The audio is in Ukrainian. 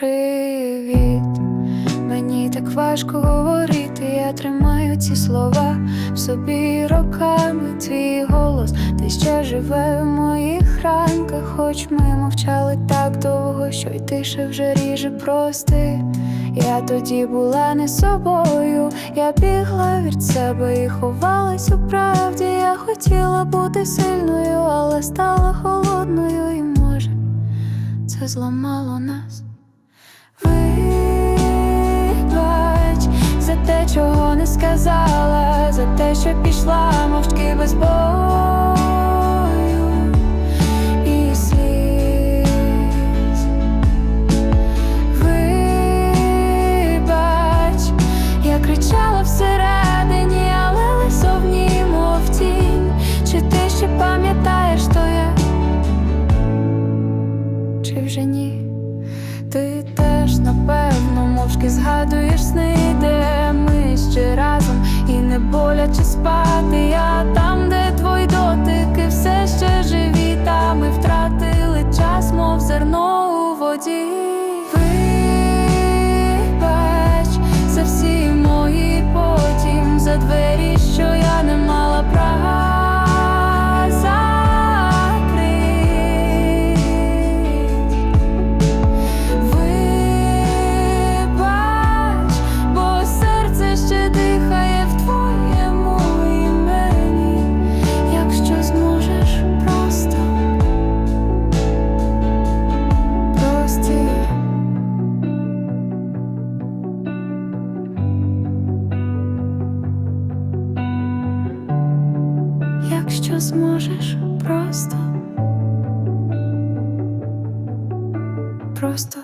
Привіт, мені так важко говорити, я тримаю ці слова в собі роками. Твій голос, ти ще живе в моїх ранках, хоч ми мовчали так довго, що й тише вже ріже прости. Я тоді була не собою, я бігла від себе і ховалась у правді. Я хотіла бути сильною, але стала холодною, і може, це зламало нас. Вибач за те, чого не сказала, за те, що пішла мовчки без бою мовчки згадуєш сни, де ми ще разом і не боляче спати. Я там, де твої дотики все ще живі, та ми втратили час, мов зерно у воді. якщо зможеш просто, просто.